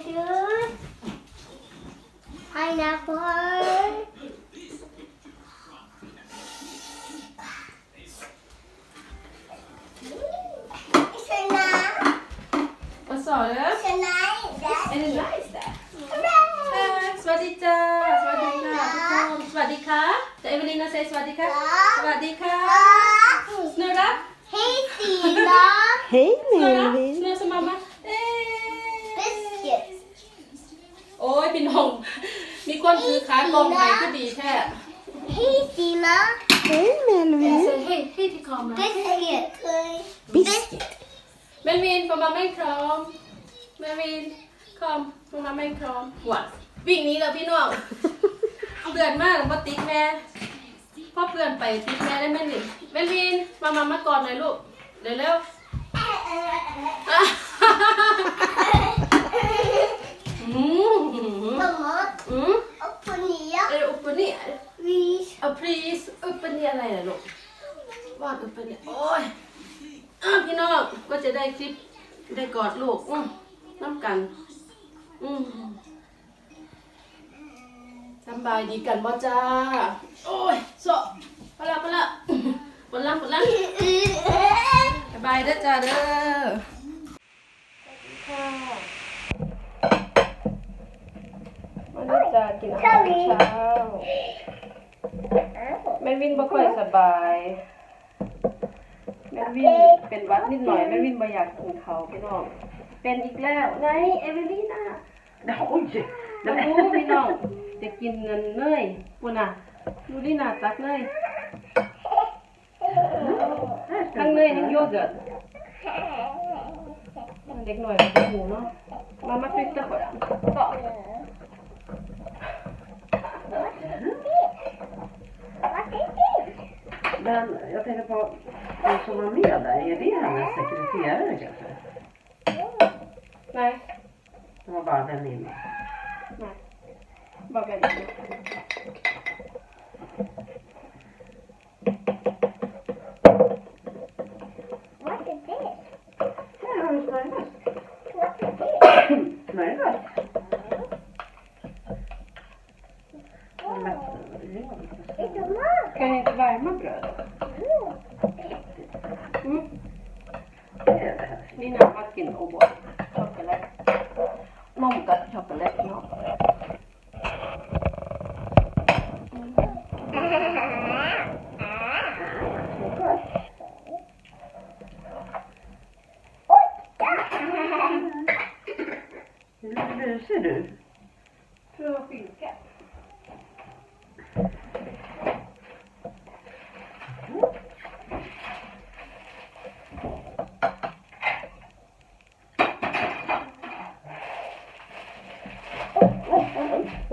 Fruit, pineapple, Vad sa And Är det rice där? Eh, Swadika, swadika, kom, swadika. Evelina says swadika. Swadika. Snurra, Hey, Stina! Hey, snurra, โอ้ยพี่น้อง มีคนถือขากองไทยก็ดีแท้ Hey, Stina. Hej Melvin! เฮ้ยเฮ้ยที่คอมนะ Biscuit. Biscuit! เมนวินฟอร์มาแม่งครอมเมนวินคอมฟอร์มาแม่งครอมหวานวิ่งหนี้แล้วพี่น้องเปื่อนมากมาติ๊กแม่ พ่อเปื่อนไปติ๊กแม่ได้แม่นวินแม่นวิน มามามาก่อนหน่อยลูก เร็วเร็วๆ อะอืม Mamma, อืม upp och ner. เอออุปนี่ Vis. เอา please อุปนี่อะไรนะลูกวาดอุปนี่โอ้ยอะพี่น้องก็จะได้คลิปได้กอดลูกอืมน้ำกัน อืมสำบายดีกันบ่จ้า โอ้ยโซะพอละพอละปวดหลังปวดหลังสบายเด้อจ้าเด้อสวัสดีค่ะ มาเด้อจ้ากินอาหารเช้า แม่วินบ่ค่อยสบาย แม่วินเป็นหวัดนิดหน่อย แม่วินบ่อยากกินเขาวพี่น้อง เป็นอีกแล้วไงเอเวลีน่า Oj! น้องรู้พี่น้อง จะกินเงินเนยปุ่นอะดูดิน่าตักเนยทั้งเนยทั้งโยเกิร์ตเด็กหน่อยกับหูเนาะมามาฟิกตะก่อนต่อ Men jag tänkte på, hon som var med där, är det hennes sekreterare kanske? Nej, Det var bara väninna. nej. Bara väninna.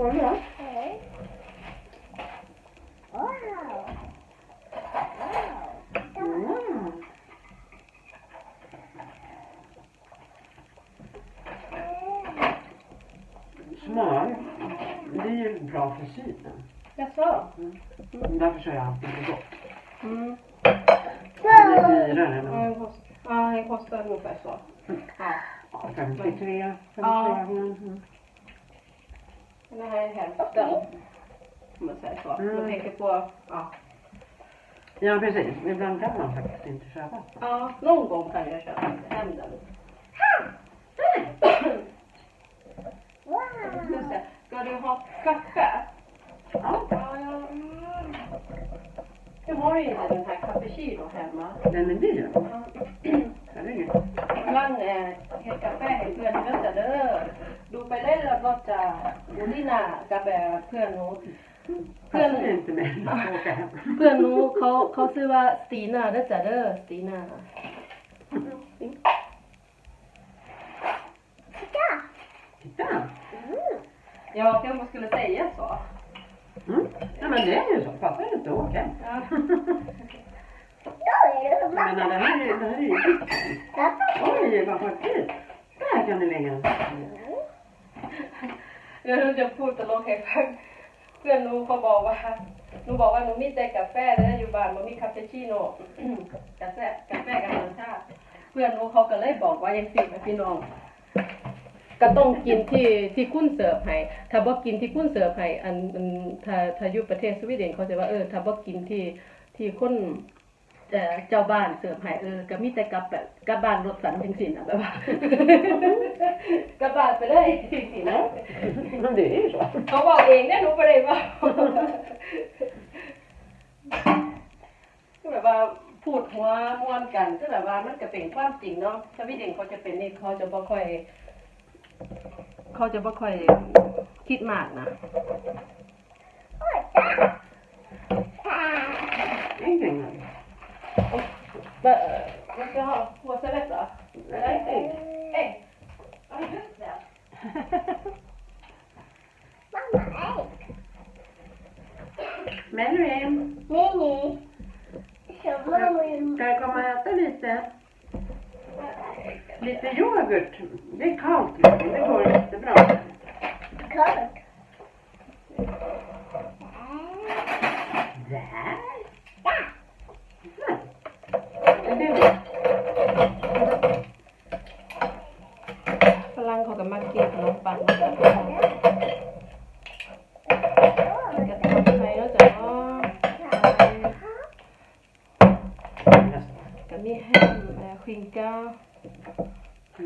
Du det? Wow. Mm. Smör, det är ju bra för synen. Jaså? Därför så är jag alltid så gott. Mm. Det är dyrare men Ja, den kostar ungefär så. Ja. ja, 53, 53 Ja. mm. Den här är hälften. Om man säger så. Mm. Jag tänker på, ja. Ja precis, ibland kan man faktiskt inte köpa. Ja, någon gång kan jag köpa hem den. Wow. Ska, du ha kaffe? Ja, Ja, ja. Mm. Jag har ju inte den här cappuccino hemma. den är dyr. Ja. Herregud. ร่างเอ่อเฮ็ดกาแฟให้เพื่อนเด้อจ้ะเด้อ ดูไปเล่นแล้วก็จะบุลีนากับแบบเพื่อนหนู เพื่อน Passar inte mig att åka hem. เพื่อนหนูเขาเขาชื่อว่าสตีนาเด้อจ้ะเด้อสตีนา Titta. Titta! Ja, kanske man skulle säga så. Mm. Ja men det är ju så, passar inte att åka hem. Ja. เดี๋ยวหนูจะพูดตลกให้ฟังเพื่อนหนูเขาบอกว่าหนูบอกว่าหนูมีแต่กาแฟแล้วอยู่บ้านมันมีคาเฟชิโน่กาแฟกาแฟกับธรรมชาติเพื่อนหนูเขาก็เลยบอกว่ายังสิบพี่น้องก็ต้องกินที่ที่คุณเสิร์ฟให้ถ้าบ่กินที่คุณเสิร์ฟให้อันถ้าถ้าอยู่ประเทศสวีเดนเขาจะว่าเออถ้าบ่กินที่ที่คุ้น เอ่อเจ้าบ้านเสิร์ฟให้เออก็มีแต่กลับแบบกลับบ้านรถสันจังซี่น่ะแบบว่ากลับบ้านไปเลยจังซี่นะ Men det är ju så. เขาบอกเองเนี่ยหนูบ่ได้ว่าก็แบบว่าพูดหัวม่วนกันก็แบบว่ามันก็เป็นความจริงเนาะสวีเดนเขาจะเป็นนี่เขาจะบ่ค่อย เขาจะบ่ค่อยคิดมากนะ Ingen. เบอร์ Och, eh, va, jag ha påsevässa? Nej, ägg. Ägg. Ja, just det. Mamma, ägg. Melvin. Nej. Ska jag komma och äta lite? Lite yoghurt. Det är kallt, det går jättebra. Kallt? ฝรั่งเขาก็มากินขนมปังแบบ Åh, กระทำไทยแล้วจ้ะเนาะก็มีแฮมเอ่อควิงก้าข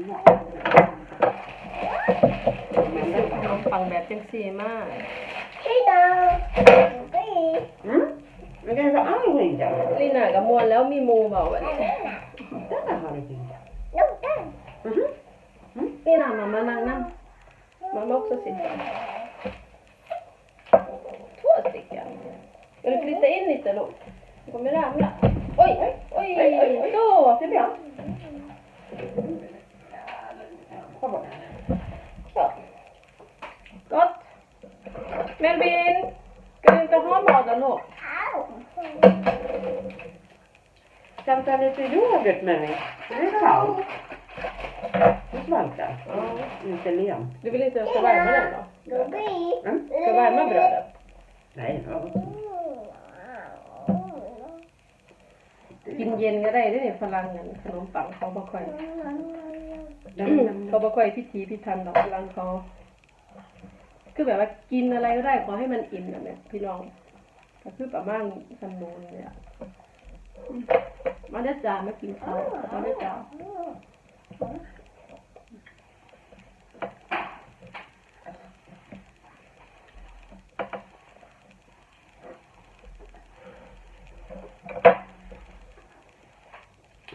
นมปังแบบจังซี่มาก Hej då. Hej. Mm. Men kan ju vara all skinka. ลีน่ากับมวนแล้วมีหมูเบาแบบนี้ Där har du skinka. Jo, den. Mhm. นี่น่ะ มามานั่งนั่งมามา också sitta två stycken ska du flytta in lite då du kommer ramla oj oj så Det är bra. Ta bort den. så gott Melvin ska du inte ha mat då Au. Ska vi ta lite yoghurt med mig? Det är kallt. Det svalkar. Lite len. du vill inte ska värma den då Gubbi. Mm. ska värma brödet Nej, det var gott. กินเย็นก็ได้ด้วยนี่ฝรั่งนั่นขนมปังเขาบ่ค่อย Den, den, เขาบ่ค่อยพิถีพิถันดอกพลังเขาคือแบบว่ากินอะไรก็ได้ขอให้มันอิ่มแบบเนี้ยพี่น้องก็คือประมาณสำนูนเลยอะอืมมาเด้อจ้ามากินข้าวมาเด้อจ้า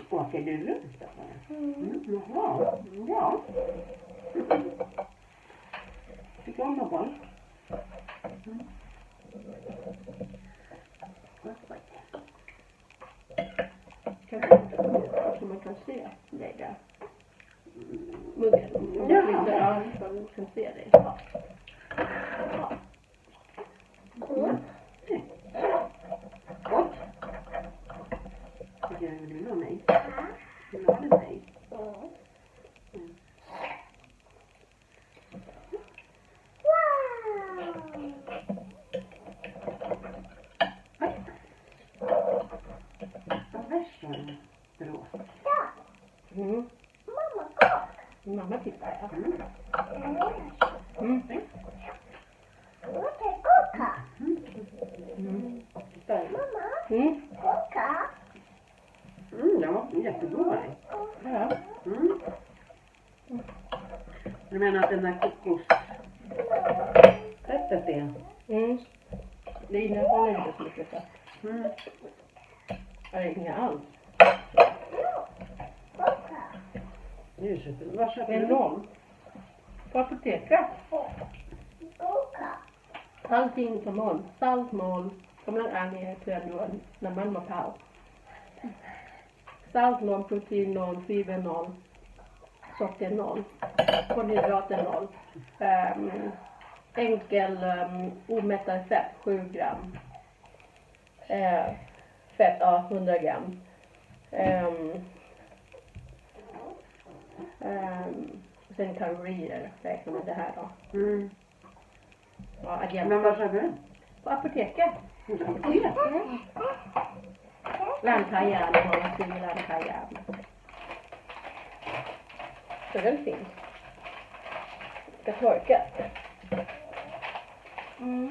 Åker du runt då? Mm. Jaha, ja. Tycker du om att boll? Mm. Kanske inte så man kan se dig där. Muggen. Om Ja. man flyttar, ja, så man kan se dig. Ja. Mm. Gott. Tycker jag vill du ha mig? Vill du ha det mig? Hej. Vad värst var det? Bråk. Mm. Mamma, gå. Mamma tittar ja. Mm. Mm. Låt mig koka. Mm. Mamma, Mm. koka. Mm, den var jättegod. Ja. Mm. Du menar att den där kokosfettet är... Mm. Det innehåller inte så mycket fett. Mm. Eller inga alls. Koka. Det är ju super. Vad köper En du? noll. På apoteket. Koka. Allting som mål. Saltmål. กำลังอ่านเนี่ย Salt 0, protein 0, fiber 0, socker 0, kolhydrater 0. Um, ehm, enkel um, omättad fett 7 gram. Uh, fett, ja 100 gram. Um, um, sen kalorier räknar med det här då. Mm. Ja, Men var köper du? På apoteket. Mm. Mm. ร้านขายาเนี่ของซื้อร้านขายาตัวนั้นสิกระโถดก็อืม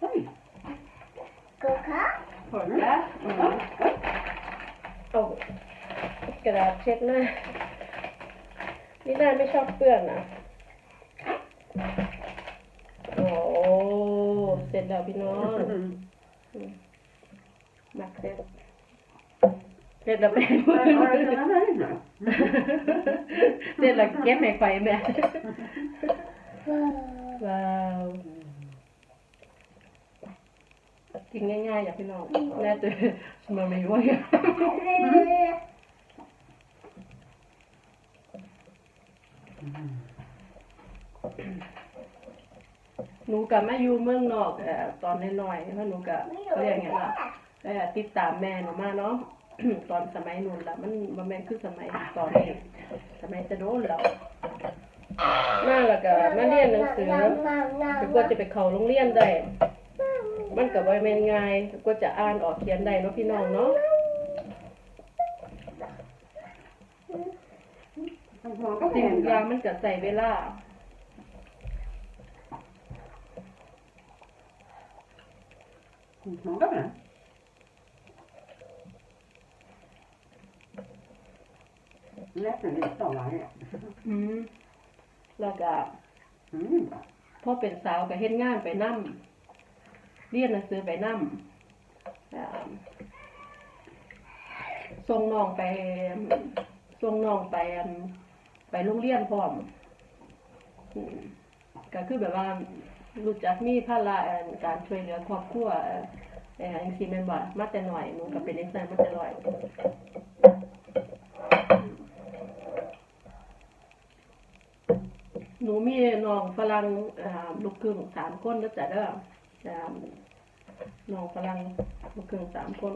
เฮ้ยกระคะผลละอืมโอ้กระดาษเช็ดหน้านี่หน้าไม่ชอบเปื้อนนะโอ้เสร็จแล้วพี่น้อง มักเสร็จเสร็จแล้วไปมือ Har du den här inne? เสร็จแล้วเก็บให้ไฟแม่ Wow. ว้าวกินง่ายๆอย่างพี่น้องแน่ตัวสมไม่ว่าอย่าง หนูกับแม่อยู่เมืองนอกเอ่อตอนน้อยๆเพราะหนูกับเขาเรียกไงล่ะเอ่อติดตามแม่หนูมาเนาะ ตอนสมัยนู้นละมันมันแม่นคือสมัยตอนนี้สมัยจะโดนแล้วมาแล้วก็มาเรียนหนังสือก็กว่าจะไปเข้าโรงเรียนได้มันก็บ่แม่นง่ายก็จะอ่านออกเขียนได้เนาะพี่น้องเนาะ Han har สิ่ง gått ทุกอย่าง in. มันก็ใส่เวลา Smakar på den? Nästan lite av varje. อืมแล้วก็ Mm. พอเป็นสาวก็เฮ็ดงานไปนํเรียนหนังสือไปนํอ่าส่งน้องไปส่งน้องไปอันไปโรงเรียนพร้อมอืมก็คือแบบว่า รู้จักมีภาระการช่วยเหลือครอบครัวเอ่อเอ่อจังซี่แม่นบ่มาแต่น้อยหนูก็เป็นจังซั่นมาแต่น้อยหนูมีน้องฝรั่งอ่าลูกครึ่งสามคนแล้วจ้ะเด้ออ่น้องฝรั่งลูกครึ่งสามคน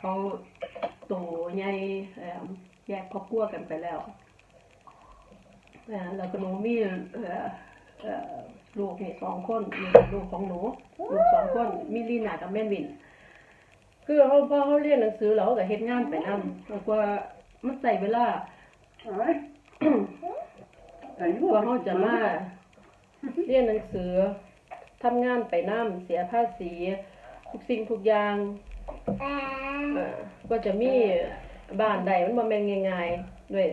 เขาโตใหญ่แยกครอบครัวกันไปแล้วแล้วก็หนูมีเอ่อ ลูกนี่สองคนนี่เป็นลูกของหนู ลูกสองคนมีลีน่ากับแม่นวิน คือเขาพอเขาเรียนหนังสือแล้วเขาก็เฮ็ดงานไปนำแล้วก็มันใส่เวลากว่าเขาจะมาเรียนหนังสือทำงานไปน้ำเสียภาษีทุกสิ่งทุกอย่างเอ่อก็จะมีบ้านใดมันบ่แม่นง่ายๆด้วย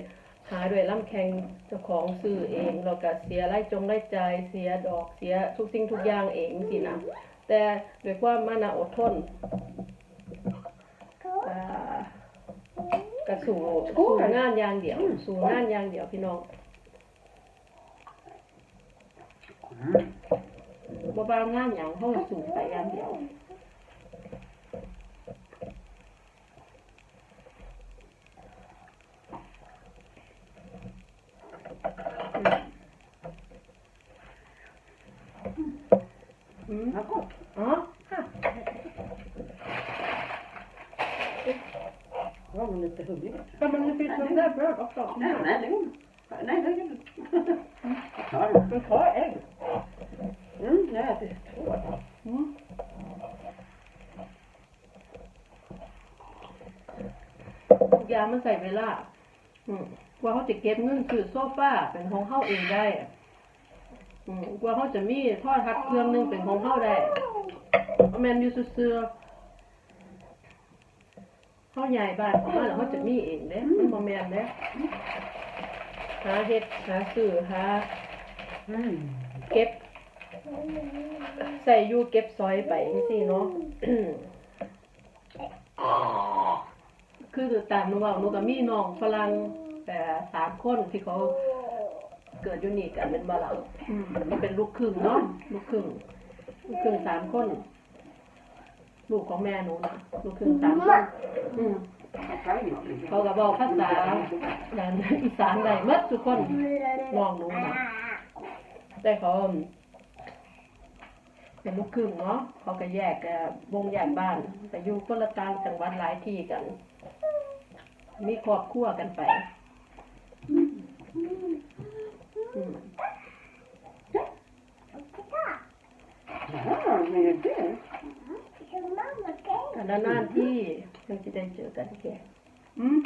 หาด้วยลำแข่งเจ้าของซื้อเองแล้วก็เสียรายจงรายจ่ายเสียดอกเสียทุกสิ่งทุกอย่างเองสินะแต่ด้วยความมานะอดทนอ่าก็สู่สู่งานอย่างเดียว สู่งานอย่างเดียวพี่น้อง Mm. บ่บางงานหยังเขาก็สูงไปอย่างเดียว อืม Vad gott. อ๋อค่ะ Det var nog lite huggigt. แต่มัน finns något där bröd också. Nej, nej, det går Nej, det går Ja, det. Men ta ägg. Mm, jag har ätit två. อืมทุกอย่างมันใส่ เวลาอกว่าเขาจะเก็บเงินซื้อโซฟาเป็นของเขาเองได้กว่าเขาจะมีทอดทัดเครื่องนึงเป็นของเขาได้เอาแมนยูซื่อเขาใหญ่บ้านเขามาแล้วเขาจะมีเองเด้มันบ่แมนเด้หาเฮ็ดหาซื้อหาเก็บ ใส่ยูเก็บซอยไปจังซี่เนาะ คือตามหนูเว่าหนูก็มีน้องฝรั่งแต่สามคนที่เขาเกิดอยู่นี่กันเป็นบ่ล่ะอืมก็เป็นลูกครึ่งเนาะลูกครึ่งลูกครึ่งสามคน ลูกของแม่หนูนะลูกครึ่งสามคนอืม Jag kan ju inte. เขาก็บอกภาษาอย่างอีสานได้หมดทุกคนน้องหนูนะแต่เขาเป็นลูกครึ่งเนาะเขาก็แยกเอ่อวงแยกบ้าน แต่อยู่คนละต่างจังหวัดหลายที่กัน มีครอบครัวกันไปอืม Ja, men det är det. แต่นานๆที่ยังจะได้เจอกันแกอืม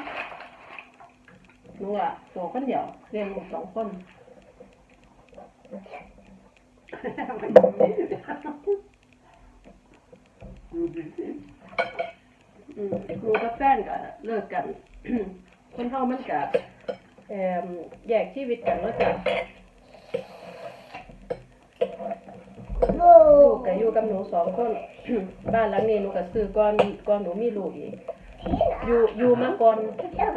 หนูอะตัวคนเดียวเรียนลูกสองคนอืม หนูกับแฟนก็เลิกกัน คนเฮามันก็เอ่มแยกชีวิตกันแล้วจ้ะโอ้ลูกก็อยู่กับหนูสองคน บ้านหลังนี้หนูก็ซื้อก่อนก่อนหนูมีลูกอีกอยู่อยู่มาก่อน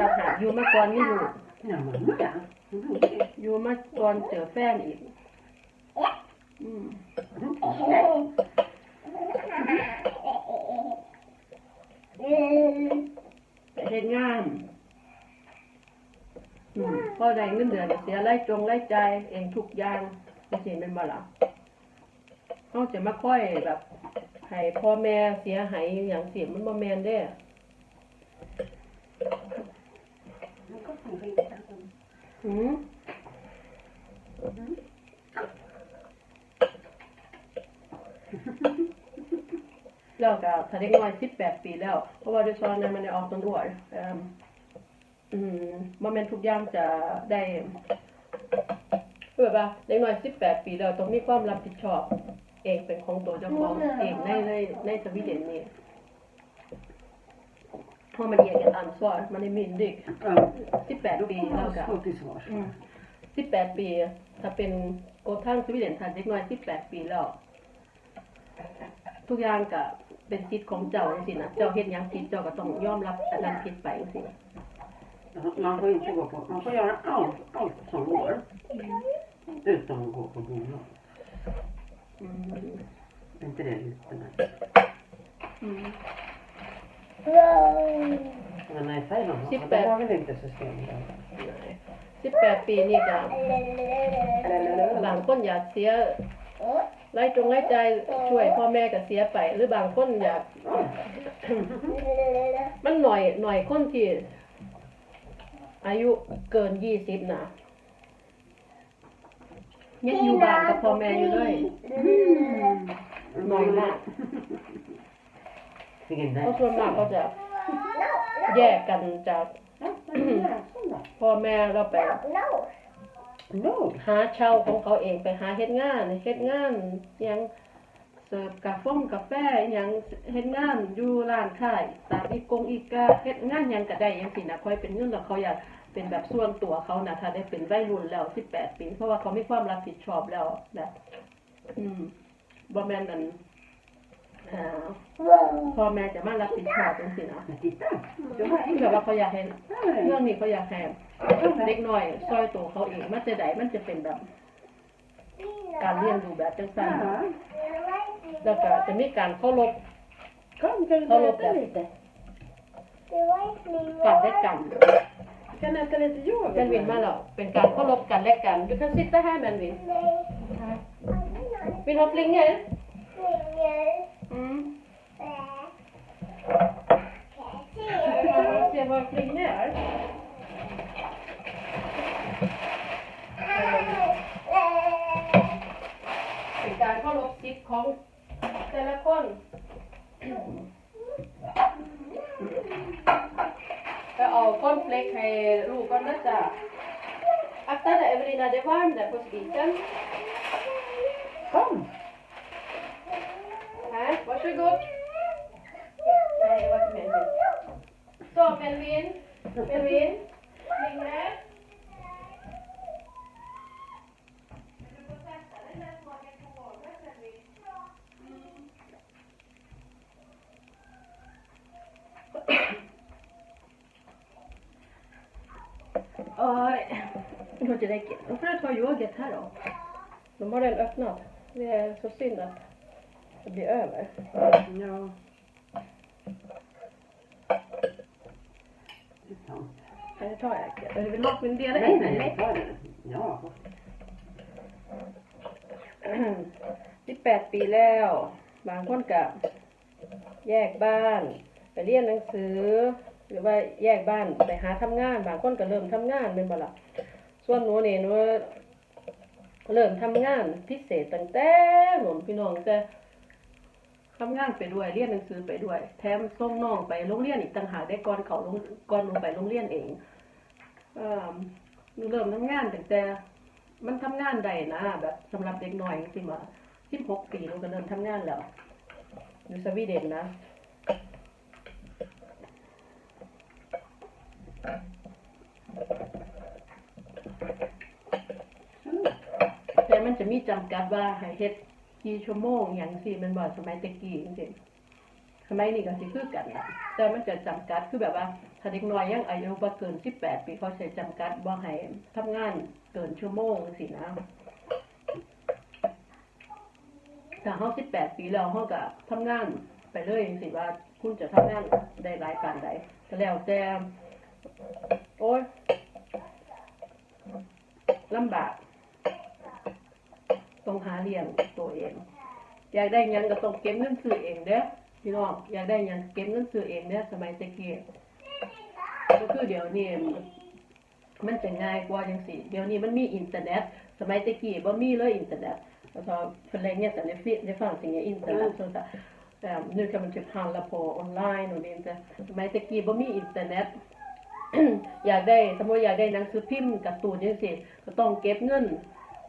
ต่างหากอยู่มาก่อนมีลูก Ja, mamma ja. อยู่มาก่อนเจอแฟนอีกอืม ไปเฮ็ดงานอืมพอได้เงินเดือนเสียรายจงรายจ่ายเองทุกอย่างจังซี่แม่นบ่ล่ะเฮาจะมาค่อยแบบให้พ่อแม่เสียหายอย่างเสิมันบ่แมนเด้มันก็ถึงไปตามหืม แล้วก็ถ้าเด็กน้อยสิบแปดปีแล้ว เพราะว่าด้วยซ้อนนั้นมันได้ออกตำรวอิ่มอืมมันเป็นทุกอย่างจะได้เพื่อว่าเด็กน้อยสิบแปดปีแล้วต้องมีความรับผิดชอบ เองเป็นของตัวเจ้าของเองในในในสวีเดนนี่เพราะมันเรียนอันสอนมันได้มีเด็ก Ja, สิบแปดปีแล้วก็ stå till svars. สิบแปดปี ถ้าเป็นโกทั้งสวีเดนทันเด็กน้อยสิบแปดปีแล้วทุกอย่างก็ เป็นสิทธิ์ของเจ้าสินะเจ้าเฮ็ดหยังผิดเจ้าก็ต้องยอมรับอันนั้นผิดไปสิ Man får inte gå på, man får göra allt, allt som går. Utom att gå på bolag. อืม Är inte det lite nice? อืม Men nej, säg något. Sippar. Det var väl inte system där. สิบแปดปีนี่ก็บางคนอยากเสีย รายจงรายจ่ายช่วยพ่อแม่ก็เสียไป หรือบางคนอยาก มันหน่อยหน่อยคนที่อายุเกินยี่สิบนะยังอยู่บ้านกับพ่อแม่อยู่เลย Noin näin. Vilken เพราะ där. ส่วนมากเขาจะแยกกันจากพ่อแม่เราไป No. หาเช่าของเขาเองไปหาเฮ็ดงานเฮ็ดงานยังเสิร์ฟกาแฟกาแฟยังเฮ็ดงานอยู่ร้านขายตามอีกงอีกาเฮ็ดงานยังก็ได้จังซี่นะค่อยเป็นเงินแล้วเขาอยากเป็นแบบส่วนตัวเขานะถ้าได้เป็นวัยรุ่นแล้ว18ปีเพราะว่าเขาไมีความรับผิดชอบแล้วแบบอืมบ่แม่นอันอ่า พ่อแม่จะมารับผิดชอบจังซี่นะ Men titta. Det var แบบว่าเขาอยากให้ enkelt. เรื่องนี้เขาอยากให้เด็กน้อยซอยตัวเขาเองมันจะได้มันจะเป็นแบบ การเลี้ยงดูแบบจังซั่น Ja. แล้วก็จะมีการเคารพ Kom, kan du Håll upp äta det. lite? กันและกัน Kan du äta lite yoghurt? แมนวินมาแล้วเป็นการเคารพกันและกันอยู่คันซิตได้ให้แมนวินวินฮอปลิงไงอืมเสีย งฮอปลิงเนี่ยเป็นการเคารพสิทธิ์ของแต่ละคน ก็เอาก้อนเฟล็กให้ลูกก่อนนะจ๊ะ Akta dig Evelina, det är varmt där på spisen. Kom! Här, varsågod. Nej, det var inte Melvin. Så, Melvin. Melvin. Ligg här. Oj. Nu. Då får du ta yoghurt här då. De har redan öppnat. Det är så synd att det blir över. Ja. Det är sant. Kan jag ta Erika? Eller vill du ha min del? Nej, nej, ta det. Ja. สิบแปดปีแล้ว บางคนกับแยกบ้าน ไปเรียนหนังสือ หรือว่าแยกบ้านไปหาทำงาน บางคนก็เริ่มทำงานเป็นบ่ล่ะส่วนหนูนี่หนูเริ่มทำงานพิเศษตั้งแต่หนูพี่น้องแต่ ทำงานไปด้วยเรียนหนังสือไปด้วย แถมส่งน้องไปโรงเรียนอีกต่างหากได้ก่อนเขาโรงก่อนหนูไปโรงเรียนเองเอ่อหนูเริ่มทำงานตั้งแต่มันทำงานได้นะแบบสำหรับเด็กน้อยจริงๆว่าสิบหกปีหนูก็เริ่มทำงานแล้วอยู่สวีเดนนะแต่มันจะมีจำกัดว่าให้เฮ็ด กี่ชั่วโมงอย่างสิมันบ่สมัยตะกี้จริงๆสมัยนี้ก็สิคือกันล่ะแต่มันจะจำกัดคือแบบว่าถ้าเด็กน้อยยังอายุบ่เกิน18ปีเขาใช้จำกัดบ่ให้ทำงานเกินชั่วโมงสินะถ้าเฮา18ปีแล้วเฮาก็ทำงานไปเลยจังซี่ว่าคุณจะทำงานได้หลายปานใดก็แล้วแต่โอ้ยลำบาก ต้องหาเลี้ยงตัวเอง อยากได้หยังก็ต้องเก็บเงินซื้อเองเด้อพี่น้องอยากได้หยังเก็บเงินซื้อเองเด้อสมัยตะกี้ก็คือเดี๋ยวนี้มันจะง่ายกว่าจังสิเดี๋ยวนี้มันมีอินเทอร์เน็ต สมัยตะกี้บ่มีเลยอินเทอร์เน็ต alltså för länge sedan det, fi- det fanns inget internet så att, eh, nu kan man typ handla på online och det är inte สมัยตะกี้บ่มีอินเทอร์เน็ตอยากได้สมมติอยากได้หนังสือพิมพ์การ์ตูนจังซี่ก็ต้องเก็บเงิน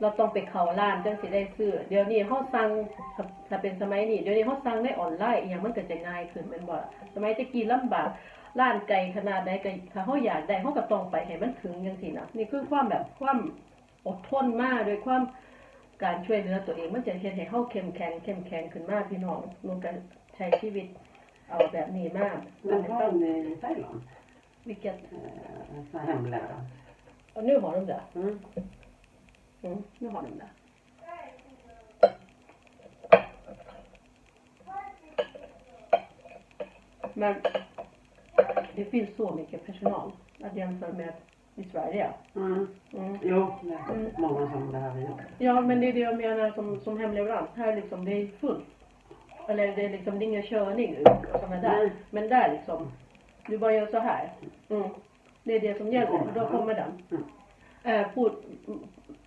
เราต้องไปเข้าร้านจังสิได้ซื้อ เดี๋ยวนี้เฮาสั่งถ้าถ้าเป็นสมัยนี้เดี๋ยวนี้เฮาสั่งได้ออนไลน์อีหยังมันก็จะง่ายขึ้นแม่นบ่ล่ะสมัยตะกี้ลำบากร้านไกลขนาดใดก็ถ้าเฮาอยากได้เฮาก็ต้องไปให้มันถึงจังซี่นะนี่คือความแบบความอดทนมากด้วยความการช่วยเหลือตัวเองมันจะเฮ็ดให้เฮาเข้มแข็งเข้มแข็งขึ้นมากพี่น้องมันก็ใช้ชีวิตเอาแบบนี้มาก Men har ni i Thailand? vilket Eh, En sån här hemlära? och nu har de det Mm. Mm. Nu har de det. Men det finns så mycket personal att jämföra med i Sverige. Mm. Mm. Jo, det är mm. många som behöver jobb. Ja, men det är det jag menar som, som hemleverans. Här liksom, det är fullt. Eller det är liksom, det är ingen körning ut som är där. Nej. Men där liksom, du bara gör så här. Mm. Det är det som hjälper, för då kommer den. Mm. Äh, på,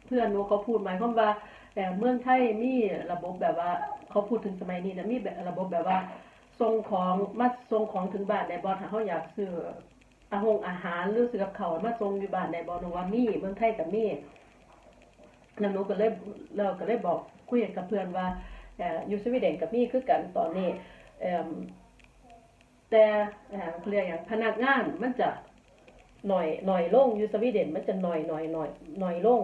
เพื่อนหนูเขาพูดหมายความว่าเอ่เมืองไทยมีระบบแบบว่าเขาพูดถึงสมัยนี้นะมีแบบระบบแบบว่าส่งของมาส่งของถึงบ้านในบอลถ้าเขาอยากซื้ออาหงอาหารหรือซื้อกับเขามาส่งอยู่บ้านในบอหนูว่ามีเมืองไทยกับมีแล้วหนูก็เลยเราก็เลยบอกคุยกับเพื่อนว่าอยู่สวีเดนกับมีคือกันตอนนี้แต่เอ่อเขาเรียกอย่างพนักงานมันจะหน่อยหน่อยลงอยู่สวีเดนมันจะหน่อยหน่อยหน่อยหน่อยลง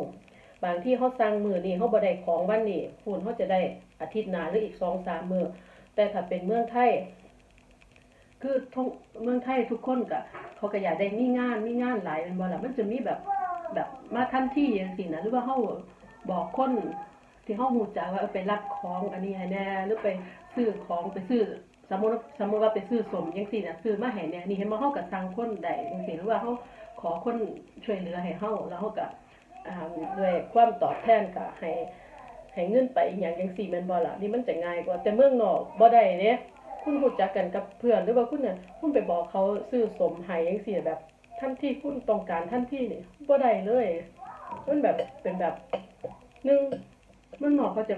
บางที่เขาสั่งมือนี่เขาบ่ได้ของวันนี้คุณเขาจะได้อาทิตย์หน้าหรืออีกสองสามมือแต่ถ้าเป็นเมืองไทยคือทงเมืองไทยทุกคนก็เขาก็อยากได้มีงานมีงานหลายเป็นบ่ล่ะมันจะมีแบบแบบมาทันทีอย่างสินะหรือว่าเขาบอกคนที่เขาหูจักว่าไปรับของอันนี้ให้แน่หรือไปซื้อของไปซื้อสมมติสมมติว่าไปซื้อสมยังสี่นะซื้อมาให้เนี่ยนี่เห็นว่าเขากับสั่งคนใดยังสี่หรือว่าเขาขอคนช่วยเหลือให้เขาแล้วเขากับ ด้วยความตอบแทนกับให้ให้เงินไปอหย่างยังสี่แมนบอล่ะนี่มันจะง่ายกว่าแต่เมืองนอกบ่ได้เนี่ยคุณรู้จักกันกับเพื่อนหรือว่าคุณเนี่ยคุณไปบอกเขาซื้อสมให้ยังสี่แบบท่านที่คุณต้องการท่านที่นี่บ่ได้เลยมันแบบเป็นแบบหนึ่งเมืองนอกเขาจะ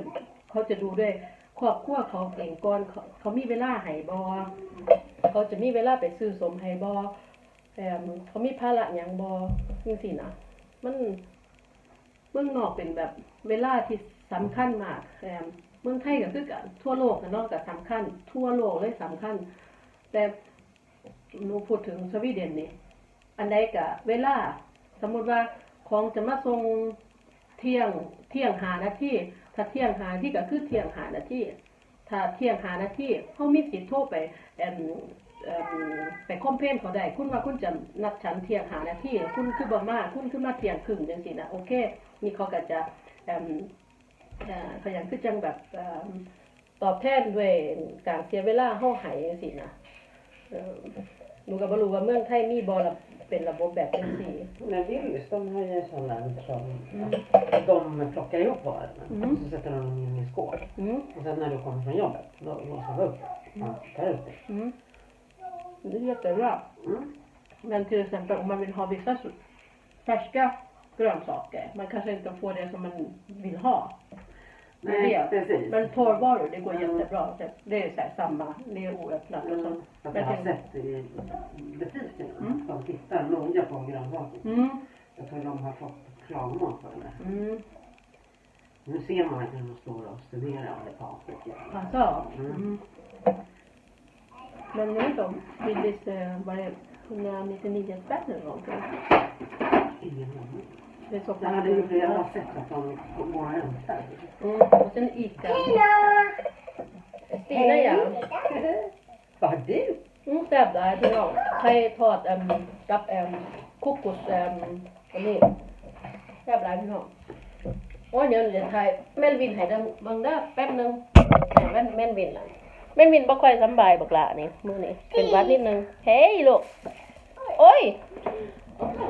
เขาจะดูด้วยครอบครัวเขาเองก่อนเขาเขามีเวลาให้บอเขาจะมีเวลาไปซื้อสมให้บอแอมเขามีภาระหยังบอจังซี่นะมัน เมืองนอกเป็นแบบเวลาที่สำคัญมากแอมเมืองไทยก็คือกันทั่วโลกนเนอกก็สำคัญ ทั่วโลกเลยสำคัญ แต่หนูพูดถึงสวีเดนนี่อันใดก็เวลา สมมุติว่าของจะมาส่งเที่ยงเที่ยงหานาทีถ้าเที่ยงหานาทีก็คือเที่ยงหานาทีถ้าเที่ยงหานาทีเขามีสิทธิ์โทรไปเอิ่มเอิ่ม ไปคอมเพนเขาได้ คุณว่าคุณจะนัดฉันเที่ยงหานาที่คุณคือบ่มาคุณคือมาเที่ยงครึ่งจังซี่นะโอเคนี่เขาก็จะเอิ่มเอ่อเขายางคือจังแบบตอบแทนด้วยการเสียเวลาเฮาให้จังซี่นะเอิ่มหนูก็บ่รู้ว่าเมืองไทยมีบ่ล่ะเป็นระบบแบบจังซี่ Men Willys, de har ju sådana som att de plockar ihop varorna Mm. och så sätter de dem in skål. อืม Och sen när du kommer från jobbet, då låser vi upp det. Ja, tar ut det. Mm. Det är jättebra. Mm. Men till exempel om man vill ha vissa färska grönsaker, man kanske inte får det som man vill ha. Nej, precis. Men torrvaror, det går jättebra. Det, är så här samma, det är oöppnat och så. Jag har sett i butiken Mm. att de tittar noga på grönsaker. Mm. Jag tror de har fått klagomål för det. Mm. Nu ser man hur de står och studerar det paket. Alltså. Mm. Mm. Men jag vet inte om Willys, eh, var det 199 spänn eller någonting? Ingen aning. Det är så Det hade ju flera sett att de går och hämtar. Mm. Och sen Ica. Stina ja. Vad har du? อืมแซ่บหลายพี่น้องไข่ทอดแอมกับแอมคุกกุสแอมอันนี้แซ่บหลายพี่น้องโอ้ยเดี๋ยวเดี๋ยวไทยแม่นวินให้ดังเบิ่งเด้อแป๊บหนึงให้แม่นแม่นวินล่ะ แม่นวินบ่ค่อยสำบายบักละนี่มื้อนี้เป็นหวัดนิดนึง เฮ้ยลูก โอ้ย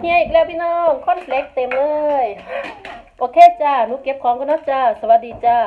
เฮียอีกแล้วพี่น้องคอนเฟลกเต็มเลย โอเคจ้าหนูเก็บของกันนะจ้า สวัสดีจ้า